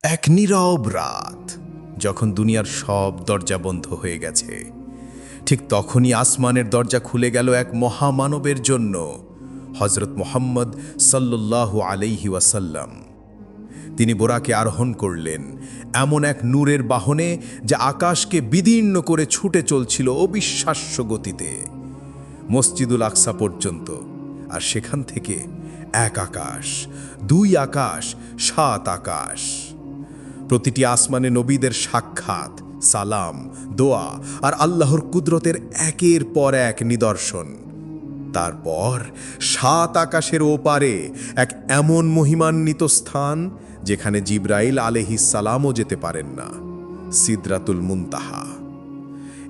এক নীরব রাত, যখন দুনিয়ার সব দরজা বন্ধ হয়ে গেছে। ঠিক তখনই আসমানের দরজা খুলে গেল এক মহামানবের জন্য হজরত মোহাম্মদ সাল্লাল্লাহু আলাইহি ওয়াসাল্লাম। তিনি বোরাকে আরোহণ করলেন, এমন এক নূরের বাহনে যা আকাশকে বিদীর্ণ করে ছুটে চলছিল অবিশ্বাস্য গতিতে। মসজিদুল আকসা পর্যন্ত, আর সেখান থেকে এক আকাশ, দুই আকাশ, সাত আকাশ। প্রতিটি আসমানে নবীদের সাক্ষাৎ, সালাম, দোয়া আর আল্লাহর কুদরতের একের পর এক নিদর্শন। তারপর সাত আকাশের ওপারে এক এমন মহিমান্বিত স্থান যেখানে জিব্রাইল সালামও যেতে পারেন না, সিদরাতুল মুনতাহা।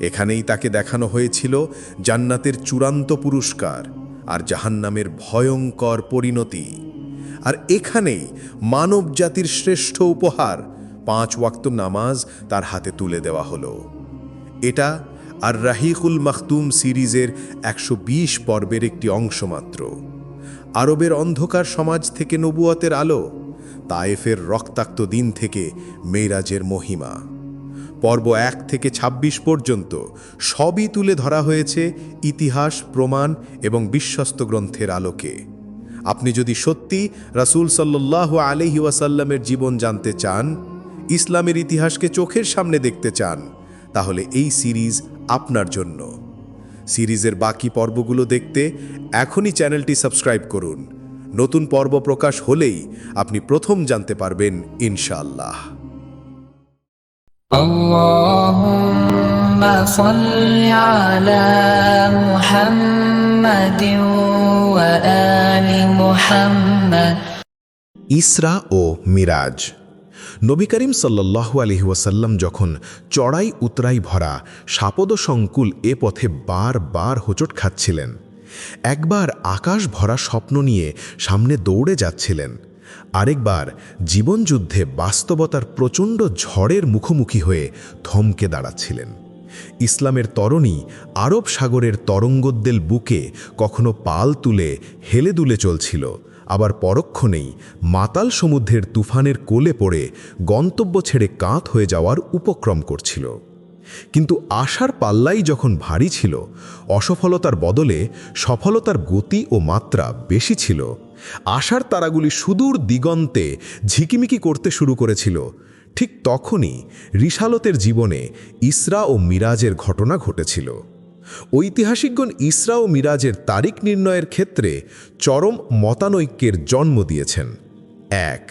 এখানেই তাকে দেখানো হয়েছিল জান্নাতের চূড়ান্ত পুরস্কার আর জাহান্নামের ভয়ঙ্কর পরিণতি। আর এখানেই মানব জাতির শ্রেষ্ঠ উপহার পাঁচ ওয়াক্ত নামাজ তার হাতে তুলে দেওয়া হলো। এটা আর রাহিকুল মাখতুম সিরিজের একশো বিশ পর্বের একটি অংশ মাত্র। আরবের অন্ধকার সমাজ থেকে নবুয়তের আলো, তায়েফের রক্তাক্ত দিন থেকে মেরাজের মহিমা। পর্ব এক থেকে ২৬ পর্যন্ত সবই তুলে ধরা হয়েছে ইতিহাস, প্রমাণ এবং বিশ্বস্ত গ্রন্থের আলোকে। আপনি যদি সত্যি রাসূল সাল্লাহ আলহি ওয়াসাল্লামের জীবন জানতে চান ইসলামের ইতিহাসকে চোখের সামনে দেখতে চান তাহলে এই সিরিজ আপনার জন্য সিরিজের বাকি পর্বগুলো দেখতে এখনই চ্যানেলটি সাবস্ক্রাইব করুন নতুন পর্ব প্রকাশ হলেই আপনি প্রথম জানতে পারবেন ইনশাআল্লাহ اللهم صل على محمد وآل محمد ইসরা ও মিরাজ নবী করিম সাল্লাহু আলহি ওয়াসাল্লাম যখন চড়াই উতরাই ভরা সাপদ সংকুল এ পথে বার বার হোঁচট খাচ্ছিলেন। একবার আকাশ ভরা স্বপ্ন নিয়ে সামনে দৌড়ে যাচ্ছিলেন। আরেকবার জীবনযুদ্ধে বাস্তবতার প্রচণ্ড ঝড়ের মুখোমুখি হয়ে থমকে দাঁড়াচ্ছিলেন। ইসলামের তরণী আরব সাগরের তরঙ্গোদ্দেল বুকে কখনো পাল তুলে হেলে দুলে চলছিল। আবার পরক্ষণেই মাতাল সমুদ্রের তুফানের কোলে পড়ে গন্তব্য ছেড়ে কাঁত হয়ে যাওয়ার উপক্রম করছিল। কিন্তু আশার পাল্লাই যখন ভারী ছিল, অসফলতার বদলে সফলতার গতি ও মাত্রা বেশি ছিল। আশার তারাগুলি সুদূর দিগন্তে ঝিকিমিকি করতে শুরু করেছিল। ঠিক তখনই রিসালতের জীবনে ইসরা ও মিরাজের ঘটনা ঘটেছিল। ঐতিহাসিকগণ ইসরা ও মিরাজের তারিখ নির্ণয়ের ক্ষেত্রে চরম মতানৈক্যের জন্ম দিয়েছেন। এক,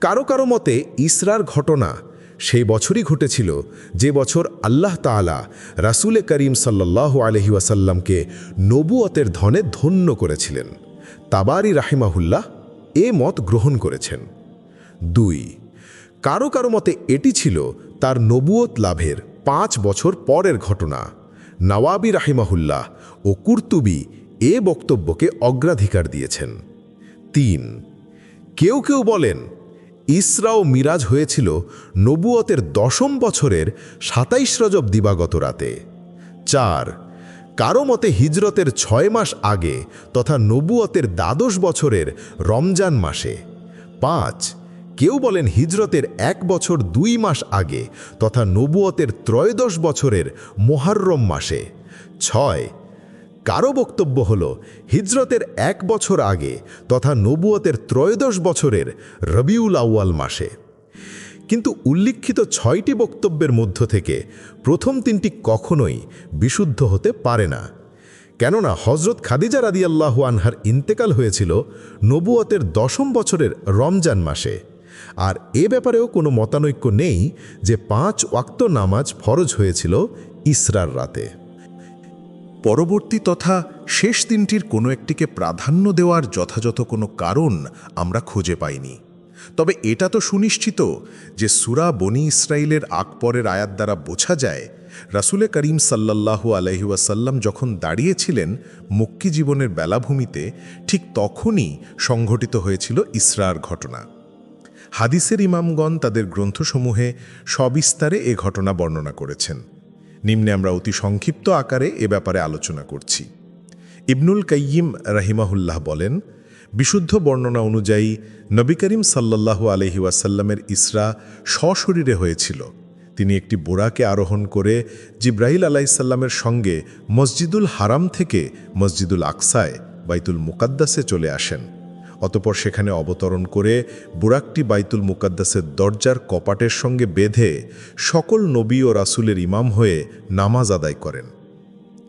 কারও কারও মতে ইসরার ঘটনা সেই বছরই ঘটেছিল, যে বছর আল্লাহ তাআলা রাসুলে করিম সাল্লাহ আলহি ওয়াসাল্লামকে নবুয়তের ধনে ধন্য করেছিলেন। তাবারি রাহিমাহুল্লাহ এ মত গ্রহণ করেছেন। দুই, কারও কারও মতে এটি ছিল তার নবুয়ত লাভের পাঁচ বছর পরের ঘটনা। নওয়াবি রাহিমাহুল্লাহ ও কুর্তুবি এ বক্তব্যকে অগ্রাধিকার দিয়েছেন। তিন, কেউ কেউ বলেন ইসরা ও মিরাজ হয়েছিল নবুয়তের দশম বছরের সাতাইশ রজব দিবাগত রাতে। চার, কারও মতে হিজরতের ছয় মাস আগে তথা নবুয়তের দ্বাদশ বছরের রমজান মাসে। পাঁচ কেউ বলেন হিজরতের এক বছর দুই মাস আগে তথা নবুয়তের ত্রয়োদশ বছরের মোহাররম মাসে। ছয়, কারও বক্তব্য হল, হিজরতের এক বছর আগে তথা নবুয়তের ত্রয়োদশ বছরের রবিউল আউয়াল মাসে। কিন্তু উল্লিখিত ছয়টি বক্তব্যের মধ্য থেকে প্রথম তিনটি কখনোই বিশুদ্ধ হতে পারে না। কেননা হজরত খাদিজা রাদিয়াল্লাহু আনহার ইন্তেকাল হয়েছিল নবুয়তের দশম বছরের রমজান মাসে। আর এ ব্যাপারেও কোনো মতানৈক্য নেই যে পাঁচ ওয়াক্ত নামাজ ফরজ হয়েছিল ইসরার রাতে। পরবর্তী তথা শেষ দিনটির কোনো একটিকে প্রাধান্য দেওয়ার যথাযথ কোনো কারণ আমরা খুঁজে পাইনি। তবে এটা তো সুনিশ্চিত যে সুরা বনি ইসরায়েলের আকপরের আয়াত দ্বারা বোঝা যায়, রাসুলে করিম সাল্লাল্লাহু আলহিউসাল্লাম যখন দাঁড়িয়েছিলেন মুক্কি জীবনের বেলাভূমিতে, ঠিক তখনই সংঘটিত হয়েছিল ইসরার ঘটনা। হাদিসের ইমামগণ তাদের গ্রন্থসমূহে সবিস্তারে এ ঘটনা বর্ণনা করেছেন। নিম্নে আমরা অতি সংক্ষিপ্ত আকারে এ ব্যাপারে আলোচনা করছি। ইবনুল কাইয়িম রাহিমাহুল্লাহ বলেন, বিশুদ্ধ বর্ণনা অনুযায়ী নবী করিম সাল্লাল্লাহু আলহি ওয়াসাল্লামের ইসরা সশরীরে হয়েছিল। তিনি একটি বোড়াকে আরোহণ করে জিব্রাহিল আলাইসাল্লামের সঙ্গে মসজিদুল হারাম থেকে মসজিদুল আকসায়, বাইতুল মুকাদ্দাসে চলে আসেন। অতপর সেখানে অবতরণ করে বুরাকটি বাইতুল মুকাদ্দাসের দরজার কপাটের সঙ্গে বেঁধে সকল নবী ও রাসুলের ইমাম হয়ে নামাজ আদায় করেন।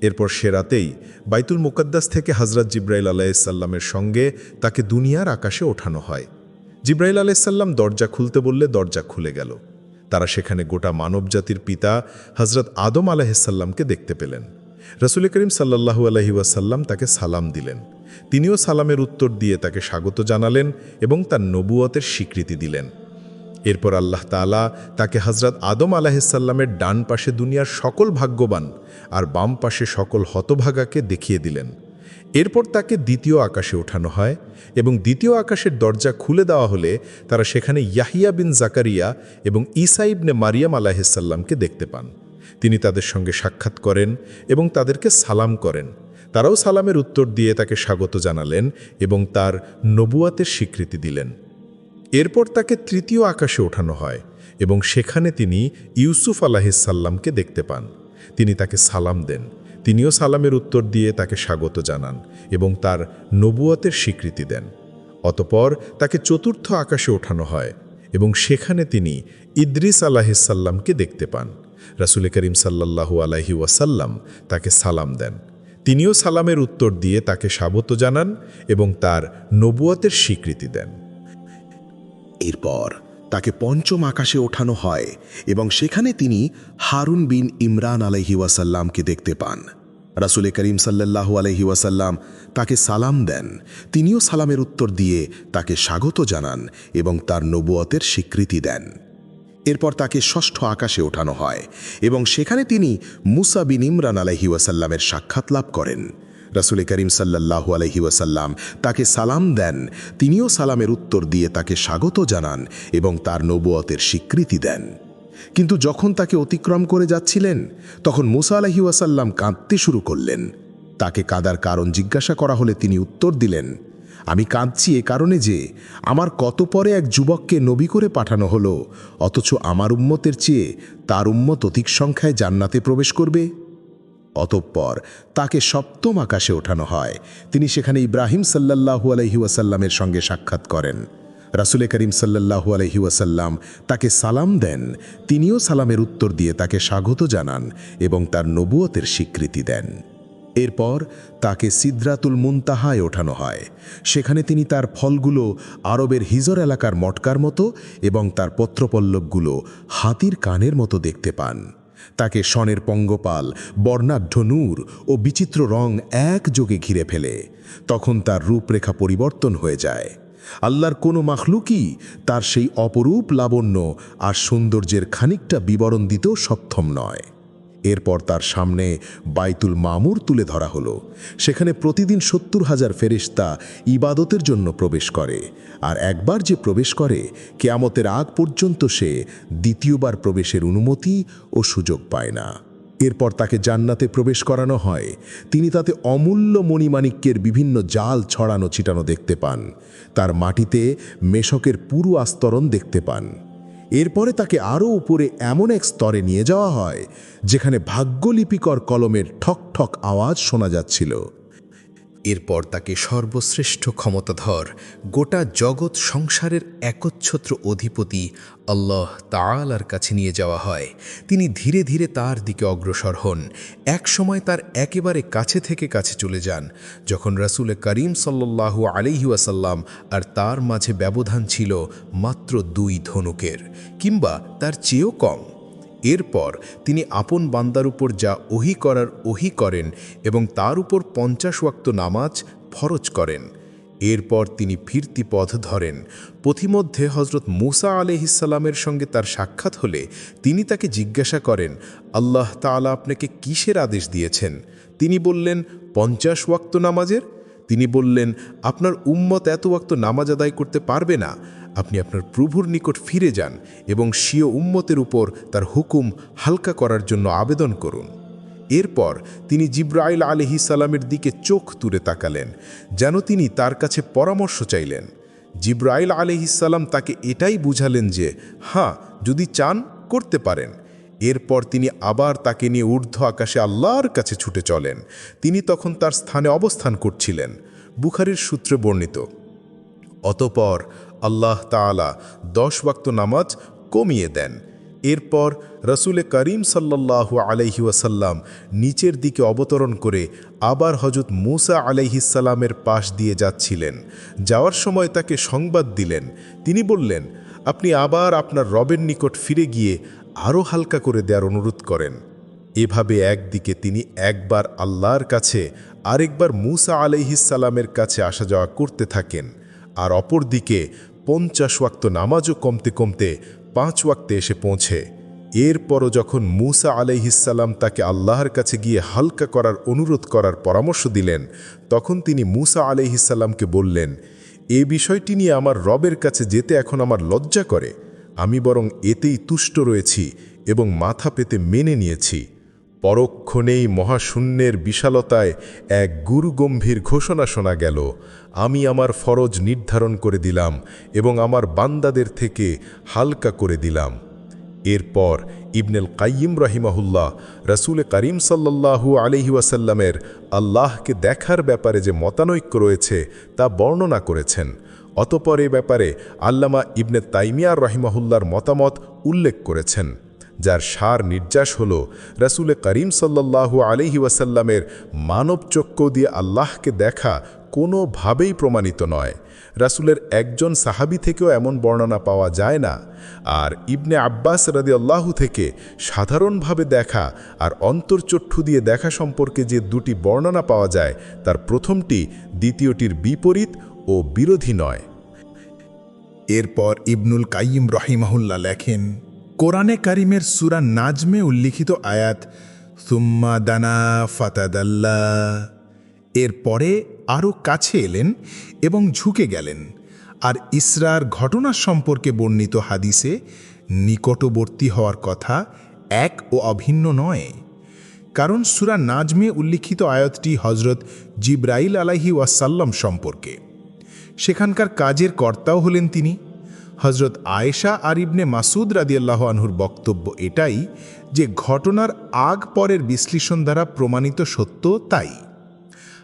এরপর সে রাতেই বাইতুল মুকাদ্দাস থেকে হজরত জিব্রাইল আলাইসাল্লামের সঙ্গে তাকে দুনিয়ার আকাশে ওঠানো হয়। জিব্রাইল আলাইসাল্লাম দরজা খুলতে বললে দরজা খুলে গেল। তারা সেখানে গোটা মানবজাতির পিতা হজরত আদম আলাহিসাল্লামকে দেখতে পেলেন। রসুল করিম সাল্লাহু আলহি ওয়াসাল্লাম তাকে সালাম দিলেন। তিনিও সালামের উত্তর দিয়ে তাকে স্বাগত জানালেন এবং তার নবুয়তের স্বীকৃতি দিলেন। এরপর আল্লাহ তালা তাকে হজরত আদম আলাহিসাল্লামের ডান পাশে দুনিয়ার সকল ভাগ্যবান আর বাম পাশে সকল হতভাগাকে দেখিয়ে দিলেন। এরপর তাকে দ্বিতীয় আকাশে ওঠানো হয় এবং দ্বিতীয় আকাশের দরজা খুলে দেওয়া হলে তারা সেখানে ইয়াহিয়া বিন জাকারিয়া এবং ঈসা ইবনে মারিয়াম আলাহিসাল্লামকে দেখতে পান। তিনি তাদের সঙ্গে সাক্ষাৎ করেন এবং তাদেরকে সালাম করেন। তারাও সালামের উত্তর দিয়ে তাকে স্বাগত জানালেন এবং তার নবুয়াতের স্বীকৃতি দিলেন। এরপর তাকে তৃতীয় আকাশে ওঠানো হয় এবং সেখানে তিনি ইউসুফ আলাহিসাল্লামকে দেখতে পান। তিনি তাকে সালাম দেন। তিনিও সালামের উত্তর দিয়ে তাকে স্বাগত জানান এবং তার নবুয়তের স্বীকৃতি দেন। অতপর তাকে চতুর্থ আকাশে ওঠানো হয় এবং সেখানে তিনি ইদ্রিস আলাহিসাল্লামকে দেখতে পান। রাসুল করিম সাল্লাহু আলাহি ওয়াসাল্লাম তাকে সালাম দেন। তিনিও সালামের উত্তর দিয়ে তাকে স্বাগত জানান এবং তার নবুয়তের স্বীকৃতি দেন। এরপর তাকে পঞ্চম আকাশে ওঠানো হয় এবং সেখানে তিনি হারুন বিন ইমরান আলহি ওয়াসাল্লামকে দেখতে পান। রাসুলে করিম সাল্লাহু আলহি ওয়াসাল্লাম তাকে সালাম দেন। তিনিও সালামের উত্তর দিয়ে তাকে স্বাগত জানান এবং তার নবুয়তের স্বীকৃতি দেন। এরপর তাকে ষষ্ঠ আকাশে ওঠানো হয় এবং সেখানে তিনি মুসা বিন ইমরান আলহি ওয়াসাল্লামের সাক্ষাৎ লাভ করেন। রাসুল করিম সাল্লাহু আলহি ওয়াসাল্লাম তাকে সালাম দেন, তিনিও সালামের উত্তর দিয়ে তাকে স্বাগত জানান এবং তার নবুয়তের স্বীকৃতি দেন। কিন্তু যখন তাকে অতিক্রম করে যাচ্ছিলেন, তখন মুসা আলহি ওয়াসাল্লাম কাঁদতে শুরু করলেন। তাকে কাদার কারণ জিজ্ঞাসা করা হলে তিনি উত্তর দিলেন আমি কাঁদছি এ কারণে যে আমার কত পরে এক যুবককে নবী করে পাঠানো হলো, অথচ আমার উম্মতের চেয়ে তার উম্মত অধিক সংখ্যায় জান্নাতে প্রবেশ করবে। অতঃপর তাকে সপ্তম আকাশে ওঠানো হয়। তিনি সেখানে ইব্রাহিম সাল্লাল্লাহু আলহি ওয়াসাল্লামের সঙ্গে সাক্ষাৎ করেন। রাসুলে করিম সাল্লাল্লাহু আলহি ওয়াসাল্লাম তাকে সালাম দেন। তিনিও সালামের উত্তর দিয়ে তাকে স্বাগত জানান এবং তার নবুয়তের স্বীকৃতি দেন। এরপর তাকে সিদ্রাতুল মুনতাহায় ওঠানো হয়। সেখানে তিনি তার ফলগুলো আরবের হিজর এলাকার মটকার মতো এবং তার পত্রপল্লবগুলো হাতির কানের মতো দেখতে পান। তাকে সনের পঙ্গপাল, বর্ণাঢ্য নূর ও বিচিত্র রং একযোগে ঘিরে ফেলে। তখন তার রূপরেখা পরিবর্তন হয়ে যায়। আল্লাহর কোনো মাখলুকই তার সেই অপরূপ লাবণ্য আর সৌন্দর্যের খানিকটা বিবরণ দিতেও সক্ষম নয়। এরপর তার সামনে বাইতুল মামুর তুলে ধরা হলো। সেখানে প্রতিদিন সত্তর হাজার ফেরিস্তা ইবাদতের জন্য প্রবেশ করে। আর একবার যে প্রবেশ করে, কেয়ামতের আগ পর্যন্ত সে দ্বিতীয়বার প্রবেশের অনুমতি ও সুযোগ পায় না। এরপর তাকে জান্নাতে প্রবেশ করানো হয়। তিনি তাতে অমূল্য মণিমাণিক্যের বিভিন্ন জাল ছড়ানো ছিটানো দেখতে পান। তার মাটিতে মেশকের পুরু আস্তরণ দেখতে পান। এরপরে তাকে আরও উপরে এমন এক স্তরে নিয়ে যাওয়া হয়, যেখানে ভাগ্যলিপিকর কলমের ঠক ঠক আওয়াজ শোনা যাচ্ছিল। এরপর তাকে সর্বশ্রেষ্ঠ ক্ষমতাধর, গোটা জগৎ সংসারের একচ্ছত্র অধিপতি আল্লাহ তাআলার কাছে নিয়ে যাওয়া হয়। তিনি ধীরে ধীরে তার দিকে অগ্রসর হন। এক সময় তার একেবারে কাছে থেকে কাছে চলে যান, যখন রাসুল করিম সাল্লাল্লাহু আলাইহি ওয়াসাল্লাম আর তার মাঝে ব্যবধান ছিল মাত্র দুই ধনুকের, কিংবা তার চেয়েও কম। এরপর তিনি আপন বান্দার উপর যা ওহি করার ওহি করেন এবং তার উপর পঞ্চাশ ওয়াক্ত নামাজ ফরজ করেন। এরপর তিনি ফিরতি পথ ধরেন। পথিমধ্যে হজরত মুসা আলহিসাল্লামের সঙ্গে তার সাক্ষাৎ হলে তিনি তাকে জিজ্ঞাসা করেন, আল্লাহ তাআলা আপনাকে কিসের আদেশ দিয়েছেন? তিনি বললেন, পঞ্চাশ ওয়াক্ত নামাজের? তিনি বললেন, আপনার উম্মত এত ওয়াক্ত নামাজ আদায় করতে পারবে না। আপনি আপনার প্রভুর নিকট ফিরে যান এবং স্বীয় উম্মতের উপর তার হুকুম হালকা করার জন্য আবেদন করুন। এরপর তিনি জিব্রাইল আলহি সালামের দিকে চোখ তুলে তাকালেন, যেন তিনি তার কাছে পরামর্শ চাইলেন। জিব্রাইল আলহিসাল্লাম তাকে এটাই বুঝালেন যে হ্যাঁ যদি চান, করতে পারেন। এরপর তিনি আবার তাকে নিয়ে ঊর্ধ্ব আকাশে আল্লাহর কাছে ছুটে চলেন। তিনি তখন তার স্থানে অবস্থান করছিলেন। বুখারির সূত্রে বর্ণিত, অতপর আল্লাহ তাআলা দশ ওয়াক্ত নামাজ কমিয়ে দেন। এরপর রসুলে করিম সাল্লাল্লাহু আলাইহি ওয়াসাল্লাম নিচের দিকে অবতরণ করে আবার হজরত মুসা আলাইহিসাল্লামের পাশ দিয়ে যাচ্ছিলেন। যাওয়ার সময় তাকে সংবাদ দিলেন। তিনি বললেন, আপনি আবার আপনার রবের নিকট ফিরে গিয়ে আরও হালকা করে দেওয়ার অনুরোধ করেন। এভাবে একদিকে তিনি একবার আল্লাহর কাছে, আরেকবার মুসা আলাইহিসাল্লামের কাছে আসা যাওয়া করতে থাকেন। আর অপরদিকে পঞ্চাশ ওয়াক্ত নামাজও কমতে কমতে পাঁচ ওয়াক্তে এসে পৌঁছে। এরপরও যখন মুসা আলাইহিসাল্লাম তাকে আল্লাহর কাছে গিয়ে হালকা করার অনুরোধ করার পরামর্শ দিলেন, তখন তিনি মুসা আলাইহিসাল্লামকে বললেন, এ বিষয়টি নিয়ে আমার রবের কাছে যেতে এখন আমার লজ্জা করে। আমি বরং এতেই তুষ্ট রয়েছি এবং মাথা পেতে মেনে নিয়েছি। পরক্ষণেই মহাশূন্যের বিশালতায় এক গুরুগম্ভীর ঘোষণা শোনা গেল, আমি আমার ফরজ নির্ধারণ করে দিলাম এবং আমার বান্দাদের থেকে হালকা করে দিলাম। এরপর ইবনেল কাইম রহিমাহুল্লাহ রসুল করিম সাল্লাল্লাহু আলহি ওয়াসাল্লামের আল্লাহকে দেখার ব্যাপারে যে মতানৈক্য রয়েছে তা বর্ণনা করেছেন। অতপর এ ব্যাপারে আল্লামা ইবনে তাইমিয়ার রহিমাহুল্লার মতামত উল্লেখ করেছেন। যার সার নির্যাস হল রসুলে করিম সাল্লাল্লাহু আলহি ওয়াসাল্লামের মানব চক্ষু দিয়ে আল্লাহকে দেখা কোনোভাবেই প্রমাণিত নয়। রাসুলের একজন সাহাবি থেকেও এমন বর্ণনা পাওয়া যায় না। আর ইবনে আব্বাস রাদি আল্লাহু থেকে সাধারণভাবে দেখা আর অন্তর্চক্ষু দিয়ে দেখা সম্পর্কে যে দুটি বর্ণনা পাওয়া যায়, তার প্রথমটি দ্বিতীয়টির বিপরীত ও বিরোধী নয়। এরপর ইবনুল কাইম রহিমাহুল্লাহ লেখেন কোরআনে কারিমের সুরা নাজমে উল্লিখিত আয়াত, সুম্মা দানা ফাতাদাল্লা এরপরে আরও কাছে এলেন এবং ঝুঁকে গেলেন। আর ইসরার ঘটনা সম্পর্কে বর্ণিত হাদিসে নিকটবর্তী হওয়ার কথা এক ও অভিন্ন নয়। কারণ সুরা নাজমে উল্লিখিত আয়াতটি হজরত জিব্রাইল আলাহি ওয়াসাল্লাম সম্পর্কে। সেখানকার কাজের কর্তাও হলেন তিনি। হজরত আয়েশা আর ইবনে মাসুদ রাদিয়াল্লাহ আনহুর বক্তব্য এটাই যে ঘটনার আগ পরের বিশ্লেষণ দ্বারা প্রমাণিত সত্য তাই।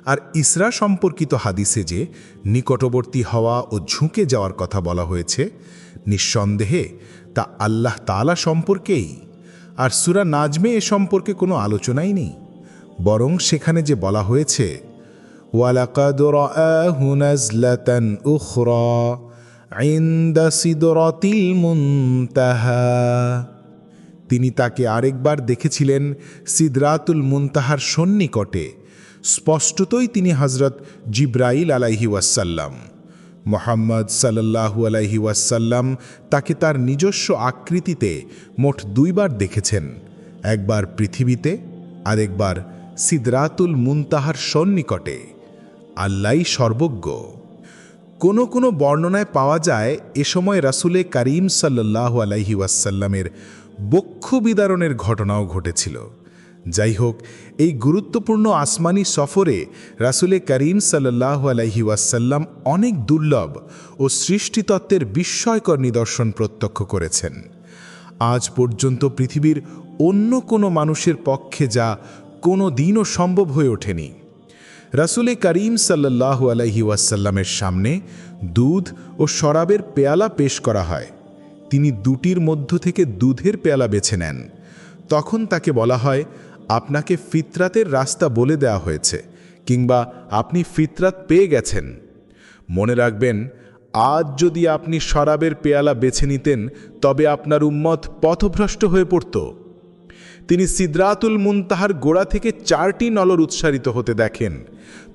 আর ইসরা সম্পর্কিত হাদিসে যে নিকটবর্তী হওয়া ও ঝুঁকে যাওয়ার কথা বলা হয়েছে, নিঃসন্দেহে তা আল্লাহ তালা সম্পর্কেই। আর সুরা নাজমে এ সম্পর্কে কোনো আলোচনাই নেই। বরং সেখানে যে বলা হয়েছে, ওয়ালাকাদ রাআহু নাজলাতান উখরা ইনদা সিদরাতিল মুনতাহা। তিনি তাকে আরেকবার দেখেছিলেন সিদরাতুল মুনতাহার সন্নিকটে। স্পষ্টতই তিনি হজরত জিব্রাইল আলাইহি ওয়াসাল্লাম। মোহাম্মদ সাল্লাল্লাহু আলাইহি ওয়াসাল্লাম তাকে তার নিজস্ব আকৃতিতে মোট দুইবার দেখেছেন। একবার পৃথিবীতে, আরেকবার সিদরাতুল মুনতাহার সন্নিকটে। আল্লাই সর্বজ্ঞ। কোনো কোনো বর্ণনায় পাওয়া যায় এ সময় রাসুলে করিম সাল্লাহ আলাইহি ওয়াসাল্লামের বক্ষ বিদারণের ঘটনাও ঘটেছিল। যাই হোক এই গুরুত্বপূর্ণ আসমানি সফরে রাসুলে করিম সাল্লাহ আলাইহি ওয়াসাল্লাম অনেক দুর্লভ ও সৃষ্টিতত্ত্বের বিস্ময়কর নিদর্শন প্রত্যক্ষ করেছেন। আজ পর্যন্ত পৃথিবীর অন্য কোনো মানুষের পক্ষে যা কোনো দিনও সম্ভব হয়ে ওঠেনি। রাসুলে করিম সাল্লাহ আলহি ওয়াসাল্লামের সামনে দুধ ও শরাবের পেয়ালা পেশ করা হয়। তিনি দুটির মধ্য থেকে দুধের পেয়ালা বেছে নেন। তখন তাকে বলা হয়, আপনাকে ফিতরাতের রাস্তা বলে দেওয়া হয়েছে, কিংবা আপনি ফিতরাত পেয়ে গেছেন। মনে রাখবেন, আজ যদি আপনি শরাবের পেয়ালা বেছে নিতেন, তবে আপনার উম্মত পথভ্রষ্ট হয়ে পড়ত। তিনি সিদ্রাতুল মুনতাহার গোড়া থেকে চারটি নলর উৎসারিত হতে দেখেন।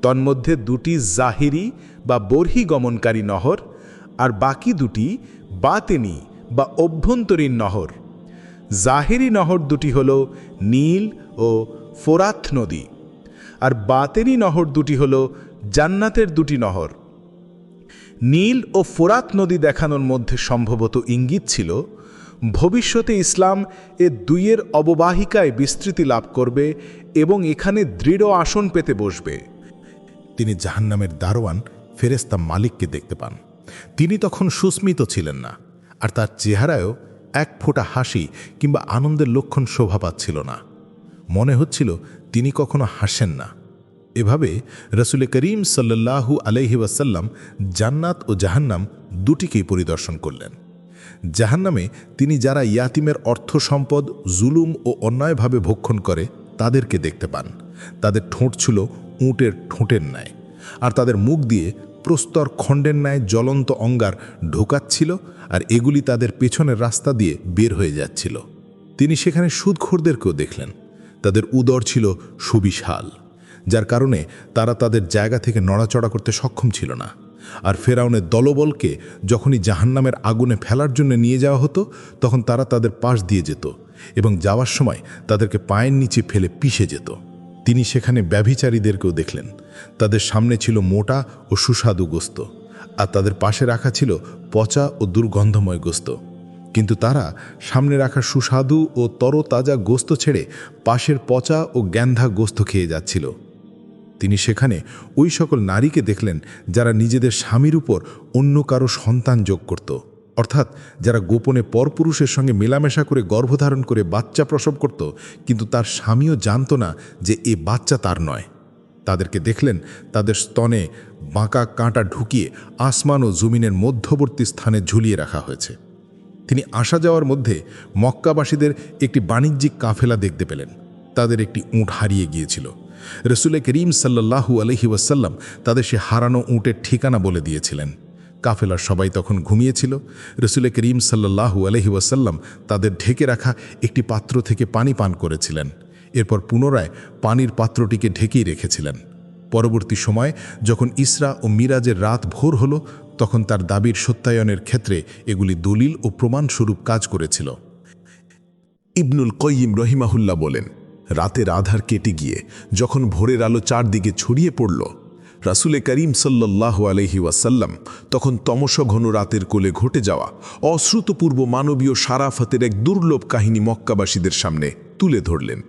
তন্মধ্যে দুটি জাহিরি বা বর্হি গমনকারী নহর আর বাকি দুটি বাতেনি বা অভ্যন্তরীণ নহর। জাহেরি নহর দুটি হল নীল ও ফোরাত নদী আর বাতেনি নহর দুটি হল জান্নাতের দুটি নহর। নীল ও ফোরাত নদী দেখানোর মধ্যে সম্ভবত ইঙ্গিত ছিল ভবিষ্যতে ইসলাম এ দুইয়ের অববাহিকায় বিস্তৃতি লাভ করবে এবং এখানে দৃঢ় আসন পেতে বসবে। তিনি জাহান্নামের দারোয়ান ফেরেস্তা মালিককে দেখতে পান। তিনি তখন সুস্মিত ছিলেন না, আর তার চেহারায়ও এক ফোঁটা হাসি কিংবা আনন্দের লক্ষণ শোভা পাচ্ছিল না। মনে হচ্ছিল তিনি কখনো হাসেন না। এভাবে রসুল করিম সাল্লাল্লাহু আলহি ওয়াসাল্লাম জান্নাত ও জাহান্নাম দুটিকেই পরিদর্শন করলেন। জাহান্নামে তিনি যারা ইয়াতিমের অর্থ সম্পদ, জুলুম ও অন্যায়ভাবে ভক্ষণ করে, তাদেরকে দেখতে পান। তাদের ঠোঁট ছিল উঁটের ঠোঁটের ন্যায়। আর তাদের মুখ দিয়ে প্রস্তর খণ্ডের ন্যায় জ্বলন্ত অঙ্গার ঢোকাচ্ছিল আর এগুলি তাদের পেছনের রাস্তা দিয়ে বের হয়ে যাচ্ছিল। তিনি সেখানে সুদখোরদেরকেও দেখলেন। তাদের উদর ছিল সুবিশাল, যার কারণে তারা তাদের জায়গা থেকে নড়াচড়া করতে সক্ষম ছিল না। আর ফেরাউনের দলবলকে যখনই জাহান্নামের আগুনে ফেলার জন্য নিয়ে যাওয়া হতো, তখন তারা তাদের পাশ দিয়ে যেত এবং যাওয়ার সময় তাদেরকে পায়ের নিচে ফেলে পিষে যেত। তিনি সেখানে ব্যভিচারীদেরকেও দেখলেন। তাদের সামনে ছিল মোটা ও সুস্বাদু গোস্ত আর তাদের পাশে রাখা ছিল পচা ও দুর্গন্ধময় গোস্ত। কিন্তু তারা সামনে রাখা সুস্বাদু ও তরতাজা গোস্ত ছেড়ে পাশের পচা ও গ্যান্ধা গোস্ত খেয়ে যাচ্ছিল। তিনি সেখানে ওই সকল নারীকে দেখলেন যারা নিজেদের স্বামীর উপর অন্য কারও সন্তান যোগ করত। অর্থাৎ যারা গোপনে পরপুরুষের সঙ্গে মেলামেশা করে গর্ভধারণ করে বাচ্চা প্রসব করত, কিন্তু তার স্বামীও জানত না যে এ বাচ্চা তার নয়। তাদেরকে দেখলেন তাদের স্তনে বাঁকা কাঁটা ঢুকিয়ে আসমান ও জমিনের মধ্যবর্তী স্থানে ঝুলিয়ে রাখা হয়েছে। তিনি আসা যাওয়ার মধ্যে মক্কাবাসীদের একটি বাণিজ্যিক কাফেলা দেখতে পেলেন। তাদের একটি উঁট হারিয়ে গিয়েছিল। রসুলে করিম সাল্লাহু আলহি ওয়াসাল্লাম তাদের সে হারানো উঁটের ঠিকানা বলে দিয়েছিলেন। কাফেলার সবাই তখন ঘুমিয়েছিল। রসুলে করিম সাল্লাহু আলহি ওয়াসাল্লাম তাদের ঢেকে রাখা একটি পাত্র থেকে পানি পান করেছিলেন। এরপর পুনরায় পানির পাত্রটিকে ঢেকেই রেখেছিলেন। পরবর্তী সময় যখন ইসরা ও মিরাজের রাত ভোর হলো, তখন তার দাবির সত্যায়নের ক্ষেত্রে এগুলি দলিল ও প্রমাণস্বরূপ কাজ করেছিল। ইবনুল কয়িম রহিমাহুল্লাহ বলেন রাতের আধার কেটে গিয়ে যখন ভোরের আলো চারদিকে ছড়িয়ে পড়ল, রাসুলে করিম সাল্লাহ আলহি ওয়াসাল্লাম তখন তমস ঘন রাতের কোলে ঘটে যাওয়া অশ্রুতপূর্ব মানবীয় সারাফাতের এক দুর্লভ কাহিনী মক্কাবাসীদের সামনে তুলে ধরলেন।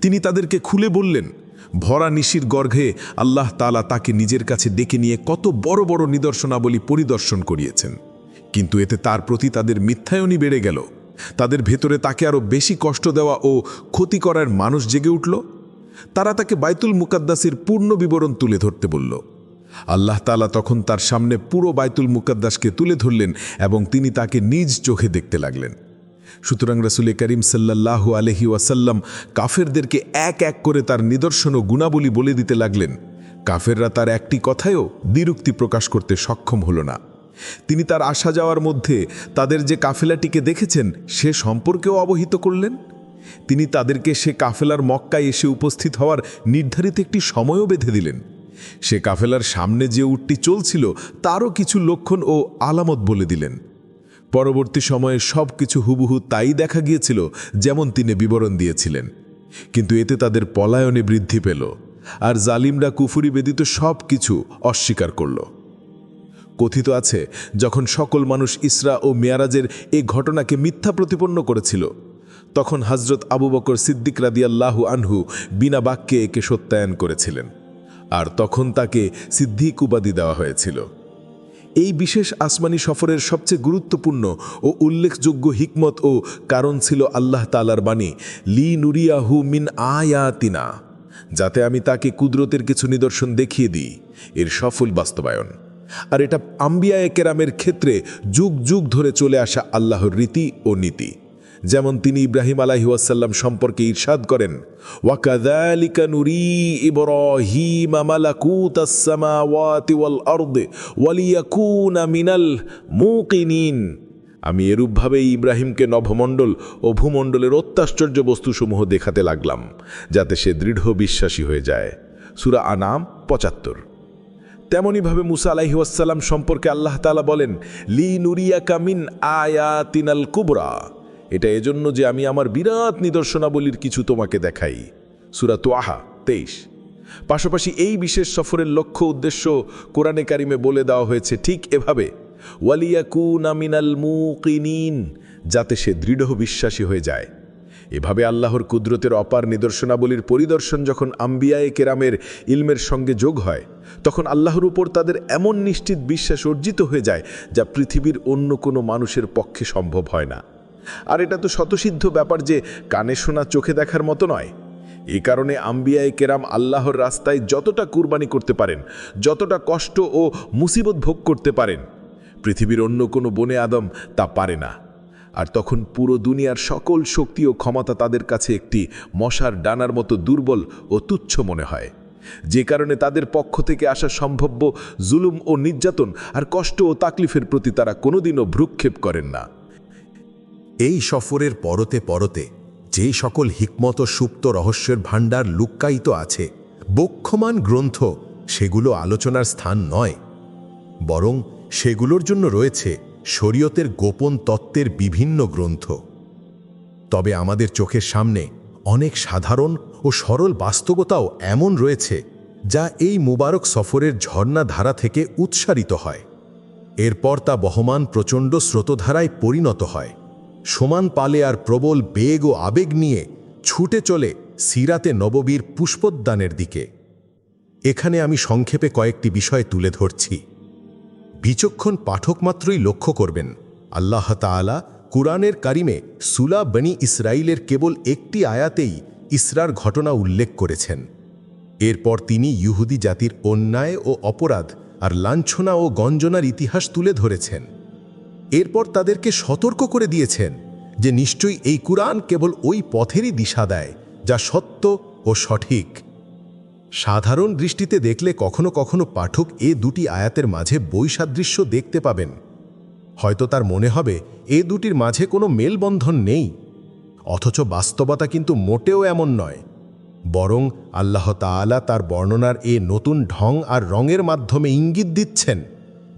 তিনি তাদেরকে খুলে বললেন, ভরা নিশির গর্ঘে আল্লাহ তালা তাকে নিজের কাছে ডেকে নিয়ে কত বড় বড় নিদর্শনাবলী পরিদর্শন করিয়েছেন। কিন্তু এতে তার প্রতি তাদের মিথ্যায়নই বেড়ে গেল। তাদের ভেতরে তাকে আরও বেশি কষ্ট দেওয়া ও ক্ষতি করার মানুষ জেগে উঠল। তারা তাকে বাইতুল মুকাদ্দাসের পূর্ণ বিবরণ তুলে ধরতে বলল। আল্লাহ তালা তখন তার সামনে পুরো বাইতুল মুকাদ্দাসকে তুলে ধরলেন এবং তিনি তাকে নিজ চোখে দেখতে লাগলেন। সুতরাং রসুল করিম সাল্লাল্লাহু আলহি ওয়াসাল্লাম কাফেরদেরকে এক এক করে তার নিদর্শন ও গুণাবলী বলে দিতে লাগলেন। কাফেররা তার একটি কথায়ও দ্বিরুক্তি প্রকাশ করতে সক্ষম হল না। তিনি তার আসা যাওয়ার মধ্যে তাদের যে কাফেলাটিকে দেখেছেন, সে সম্পর্কেও অবহিত করলেন। তিনি তাদেরকে সে কাফেলার মক্কায় এসে উপস্থিত হওয়ার নির্ধারিত একটি সময়ও বেঁধে দিলেন। সে কাফেলার সামনে যে উটটি চলছিল, তারও কিছু লক্ষণ ও আলামত বলে দিলেন। পরবর্তী সময়ে সব কিছু হুবহু তাই দেখা গিয়েছিল, যেমন তিনি বিবরণ দিয়েছিলেন। কিন্তু এতে তাদের পলায়নে বৃদ্ধি পেল, আর জালিমরা কুফুরি বেদিত সব কিছু অস্বীকার করল। কথিত আছে, যখন সকল মানুষ ইসরা ও মেয়ারাজের এই ঘটনাকে মিথ্যা প্রতিপন্ন করেছিল, তখন হজরত আবু বকর সিদ্দিক রাদিয়াল্লাহু আনহু বিনা বাক্যে একে সত্যায়ন করেছিলেন, আর তখন তাকে সিদ্দিক উপাধি দেওয়া হয়েছিল। এই বিশেষ আসমানি সফরের সবচেয়ে গুরুত্বপূর্ণ ও উল্লেখযোগ্য হিকমত ও কারণ ছিল আল্লাহ তালার বাণী, লি নুরিয়াহু মিন আয়াতিনা, যাতে আমি তাকে কুদরতের কিছু নিদর্শন দেখিয়ে দিই, এর সফল বাস্তবায়ন। আর এটা আম্বিয়া কেরামের ক্ষেত্রে যুগ যুগ ধরে চলে আসা আল্লাহর রীতি ও নীতি। যেমন তিনি ইব্রাহিম আলাহিউসাল্লাম সম্পর্কে ইরশাদ করেন ওয়াল আমি এরূপভাবে ইব্রাহিমকে নভমণ্ডল ও ভূমণ্ডলের অত্যাশ্চর্য বস্তুসমূহ দেখাতে লাগলাম, যাতে সে দৃঢ় বিশ্বাসী হয়ে যায়। সুরা আনাম পঁচাত্তর। তেমনইভাবে মুসা আলাহিউসাল্লাম সম্পর্কে আল্লাহ তালা বলেন লি নুরিয়া কামিন আয়াতিনাল কুবরা। এটা এজন্য যে আমি আমার বিরাট নিদর্শনাবলীর কিছু তোমাকে দেখাই। সুরা তোয়াহা, তেইশ। পাশাপাশি এই বিশেষ সফরের লক্ষ্য উদ্দেশ্য কোরআনে কারিমে বলে দেওয়া হয়েছে ঠিক এভাবে, ওয়ালিয়াকুন আমিনাল মুকিনিন, যাতে সে দৃঢ় বিশ্বাসী হয়ে যায়। এভাবে আল্লাহর কুদরতের অপার নিদর্শনাবলীর পরিদর্শন যখন আম্বিয়ায়ে কেরামের ইলমের সঙ্গে যোগ হয় তখন আল্লাহর উপর তাদের এমন নিশ্চিত বিশ্বাস অর্জিত হয়ে যায় যা পৃথিবীর অন্য কোনো মানুষের পক্ষে সম্ভব হয় না। আর এটা তো শতসিদ্ধ ব্যাপার যে কানে শোনা, চোখে দেখার মতো নয়। এই কারণে আম্বিয়ায় কেরাম আল্লাহর রাস্তায় যতটা কুরবানি করতে পারেন, যতটা কষ্ট ও মুসিবত ভোগ করতে পারেন, পৃথিবীর অন্য কোনো বনে আদম তা পারে না। আর তখন পুরো দুনিয়ার সকল শক্তি ও ক্ষমতা তাদের কাছে একটি মশার ডানার মতো দুর্বল ও তুচ্ছ মনে হয়। যে কারণে তাদের পক্ষ থেকে আসা সম্ভাব্য জুলুম ও নির্যাতন আর কষ্ট ও তাকলিফের প্রতি তারা কোনোদিনও ভ্রুক্ষেপ করেন না। এই সফরের পরতে পরতে যে সকল হিকমত সুপ্ত রহস্যের ভাণ্ডার লুক্কায়িত আছে, বক্ষমান গ্রন্থ সেগুলো আলোচনার স্থান নয়, বরং সেগুলোর জন্য রয়েছে শরীয়তের গোপন তত্ত্বের বিভিন্ন গ্রন্থ। তবে আমাদের চোখের সামনে অনেক সাধারণ ও সরল বাস্তবতাও এমন রয়েছে যা এই মুবারক সফরের ঝর্ণাধারা থেকে উৎসারিত হয়। এরপর তা বহমান প্রচণ্ড স্রোতধারায় পরিণত হয়। সমান পালে আর প্রবল বেগ ও আবেগ নিয়ে ছুটে চলে সিরাতে নববীর পুষ্পোদ্যানের দিকে। এখানে আমি সংক্ষেপে কয়েকটি বিষয় তুলে ধরছি। বিচক্ষণ পাঠক মাত্রই লক্ষ্য করবেন। আল্লাহ তাআলা কুরআনের কারিমে সুলা বনি ইসরাইলের কেবল একটি আয়াতেই ইসরার ঘটনা উল্লেখ করেছেন। এরপর তিনি ইহুদি জাতির অন্যায় ও অপরাধ আর লাঞ্ছনা ও গঞ্জনার ইতিহাস তুলে ধরেছেন। এরপর তাদেরকে সতর্ক করে দিয়েছেন যে নিশ্চয়ই এই কুরআন কেবল ওই পথেরই দিশা দেয় যা সত্য ও সঠিক। সাধারণ দৃষ্টিতে দেখলে কখনো কখনো পাঠক এ দুটি আয়াতের মাঝে বৈসাদৃশ্য দেখতে পাবেন। হয়তো তার মনে হবে এ দুটির মাঝে কোনো মেলবন্ধন নেই। অথচ বাস্তবতা কিন্তু মোটেও এমন নয়। বরং আল্লাহ তাআলা তার বর্ণনার এ নতুন ঢং আর রঙের মাধ্যমে ইঙ্গিত দিচ্ছেন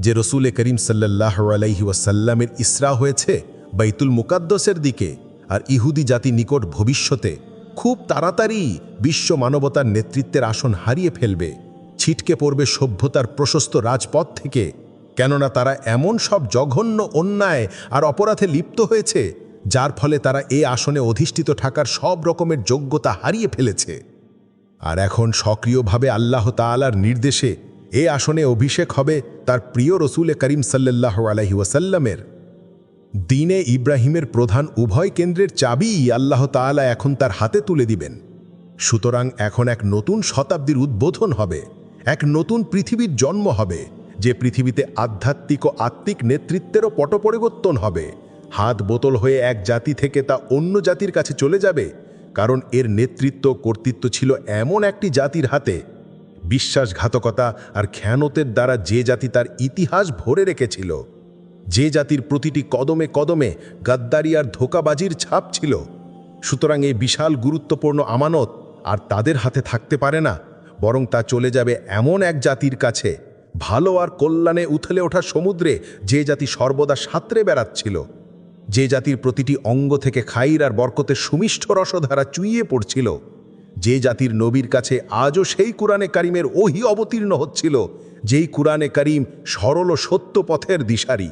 যে রসুলে করিম সাল্লাহ আলাইহি ওয়াসাল্লামের ইসরা হয়েছে বাইতুল মুকাদ্দসের দিকে আর ইহুদি জাতি নিকট ভবিষ্যতে খুব তাড়াতাড়ি বিশ্ব মানবতার নেতৃত্বের আসন হারিয়ে ফেলবে, ছিটকে পড়বে সভ্যতার প্রশস্ত রাজপথ থেকে কেননা তারা এমন সব জঘন্য অন্যায় আর অপরাধে লিপ্ত হয়েছে, যার ফলে তারা এ আসনে অধিষ্ঠিত থাকার সব রকমের যোগ্যতা হারিয়ে ফেলেছে। আর এখন সক্রিয়ভাবে আল্লাহ তাআলার নির্দেশে এ আসনে অভিষেক হবে তার প্রিয় রসুলে করিম সাল্লাহ আলহি ওয়াসাল্লামের। দিনে ইব্রাহিমের প্রধান উভয় কেন্দ্রের চাবি আল্লাহ তাআলা এখন তার হাতে তুলে দিবেন। সুতরাং এখন এক নতুন শতাব্দীর উদ্বোধন হবে, এক নতুন পৃথিবীর জন্ম হবে। যে পৃথিবীতে আধ্যাত্মিক ও আত্মিক নেতৃত্বেরও পট পরিবর্তন হবে, হাত বোতল হয়ে এক জাতি থেকে তা অন্য জাতির কাছে চলে যাবে, কারণ এর নেতৃত্ব কর্তৃত্ব ছিল এমন একটি জাতির হাতে। বিশ্বাসঘাতকতা আর খেয়ানতের দ্বারা যে জাতি তার ইতিহাস ভরে রেখেছিল, যে জাতির প্রতিটি কদমে কদমে গাদ্দারি আর ধোকাবাজির ছাপ ছিল। সুতরাং এই বিশাল গুরুত্বপূর্ণ আমানত আর তাদের হাতে থাকতে পারে না, বরং তা চলে যাবে এমন এক জাতির কাছে। ভালো আর কল্যাণে উথলে ওঠা সমুদ্রে যে জাতি সর্বদা সাঁতরে বেড়াচ্ছিল, যে জাতির প্রতিটি অঙ্গ থেকে খাইর আর বরকতের সুমিষ্ঠ রসধারা চুইয়ে পড়ছিল, যে জাতির নবীর কাছে আজও সেই কুরআনে কারিমের ওহি অবতীর্ণ হচ্ছিল, যেই কুরআনে কারিম সরল ও সত্য পথের দিশারি।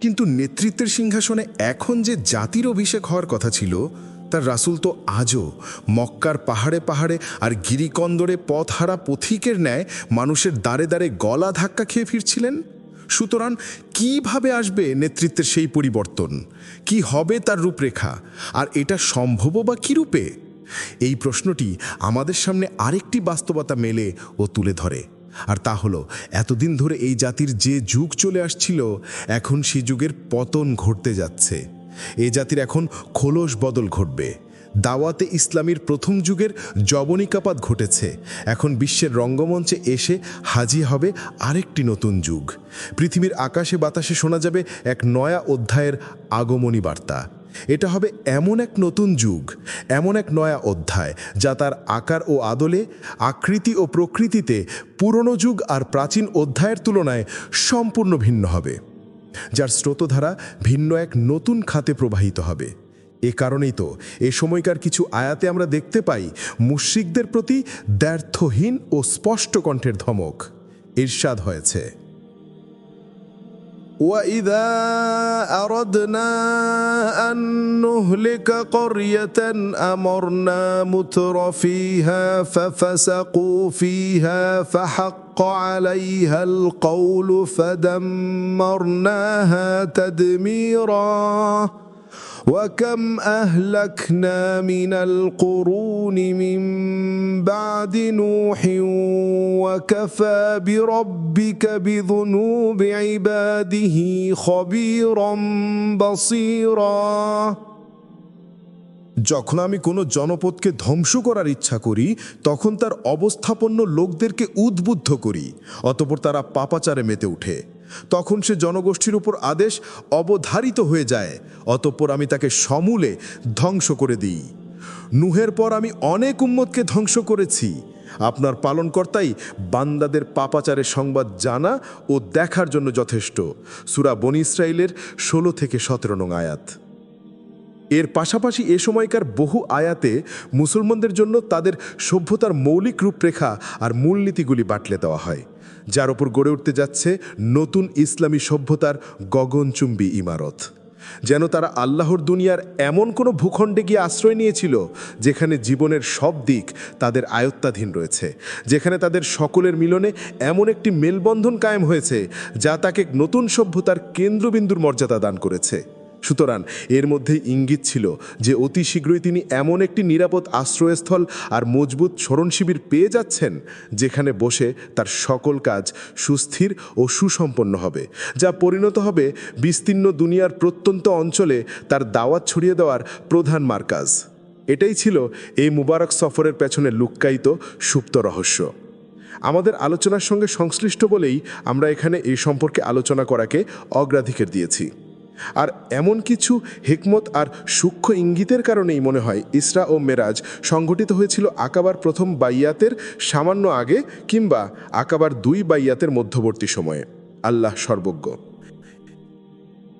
কিন্তু নেতৃত্বের সিংহাসনে এখন যে জাতির অভিষেক হওয়ার কথা ছিল তার রাসুল তো আজও মক্কার পাহাড়ে পাহাড়ে আর গিরিকন্দরে পথহারা পথিকের ন্যায় মানুষের দাঁড়ে দাঁড়ে গলা ধাক্কা খেয়ে ফিরছিলেন? সুতরাং কীভাবে আসবে নেতৃত্বের সেই পরিবর্তন? কি হবে তার রূপরেখা? আর এটা সম্ভবও বা কী রূপে এই প্রশ্নটি আমাদের সামনে আরেকটি বাস্তবতা মেলে ও তুলে ধরে। আর তা হলো, এতদিন ধরে এই জাতির যে যুগ চলে আসছিল, এখন সেই যুগের পতন ঘটতে যাচ্ছে। এই জাতির এখন খোলস বদল ঘটবে। দাওয়াতে ইসলামীর প্রথম যুগের জবনিকাপাত ঘটেছে। এখন বিশ্বের রঙ্গমঞ্চে এসে হাজি হবে আরেকটি নতুন যুগ। পৃথিবীর আকাশে বাতাসে শোনা যাবে এক নয়া অধ্যায়ের আগমনী বার্তা। এটা হবে এমন এক নতুন যুগ, এমন এক নয়া অধ্যায়, যা তার আকার ও আদলে, আকৃতি ও প্রকৃতিতে পুরনো যুগ আর প্রাচীন অধ্যায়ের তুলনায় সম্পূর্ণ ভিন্ন হবে। যার স্রোতধারা ভিন্ন এক নতুন খাতে প্রবাহিত হবে। এ কারণেই তো এ সময়কার কিছু আয়াতে আমরা দেখতে পাই, মুশ্রিকদের প্রতি দ্ব্যর্থহীন ও স্পষ্ট কণ্ঠের ধমক। ঈর্ষাদ হয়েছে। واذا اردنا ان نهلك قريه امرنا متر فيها ففسقوا فيها فحق عليها القول فدمرناها تدميرا وكم اهلكنا من القرون من بعد نوح وكفى بربك بذنوب عباده خبيرا بصيرا যখন আমি কোনো জনপদকে ধ্বংস করার ইচ্ছা করি তখন তার অবস্থাপন্ন লোকদেরকে উদ্বুদ্ধ করি অতপর তারা পাপাচারে মেতে উঠে তখন সে জনগোষ্ঠীর উপর আদেশ অবধারিত হয়ে যায়। অতঃপর আমি তাকে সমূলে ধ্বংস করে দিই। নুহের পর আমি অনেক উম্মতকে ধ্বংস করেছি। আপনার পালনকর্তাই বান্দাদের পাপাচারের সংবাদ জানা ও দেখার জন্য যথেষ্ট। সুরা বন ইসরায়েলের ষোলো থেকে সতেরো নং আয়াত। এর পাশাপাশি এ সময়কার বহু আয়াতে মুসলমানদের জন্য তাদের সভ্যতার মৌলিক রূপরেখা আর মূলনীতিগুলি বাটলে দেওয়া হয়। যার ওপর গড়ে উঠতে যাচ্ছে নতুন ইসলামী সভ্যতার গগনচুম্বী ইমারত। যেন তারা আল্লাহর দুনিয়ার এমন কোনো ভূখণ্ডে গিয়ে আশ্রয় নিয়েছিল, যেখানে জীবনের সব দিক তাদের আয়ত্তাধীন রয়েছে, যেখানে তাদের সকলের মিলনে এমন একটি মেলবন্ধন কায়েম হয়েছে, যা তাকে নতুন সভ্যতার কেন্দ্রবিন্দুর মর্যাদা দান করেছে। সুতরাং এর মধ্যে ইঙ্গিত ছিল যে অতি শীঘ্রই তিনি এমন একটি নিরাপদ আশ্রয়স্থল আর মজবুত স্মরণ শিবির পেয়ে যাচ্ছেন, যেখানে বসে তার সকল কাজ সুস্থির ও সুসম্পন্ন হবে, যা পরিণত হবে বিস্তীর্ণ দুনিয়ার প্রত্যন্ত অঞ্চলে তার দাওয়াত ছড়িয়ে দেওয়ার প্রধান মার্কাজ। এটাই ছিল এই মুবারক সফরের পেছনে লুক্কায়িত সুপ্ত রহস্য। আমাদের আলোচনার সঙ্গে সংশ্লিষ্ট বলেই আমরা এখানে এই সম্পর্কে আলোচনা করাকে অগ্রাধিকার দিয়েছি। আর এমন কিছু হেকমত আর সূক্ষ্ম ইঙ্গিতের কারণেই মনে হয় ইসরা ও মেরাজ সংঘটিত হয়েছিল আকাবার প্রথম বাইয়াতের সামান্য আগে কিংবা আকাবার দুই বাইয়াতের মধ্যবর্তী সময়ে। আল্লাহ সর্বজ্ঞ।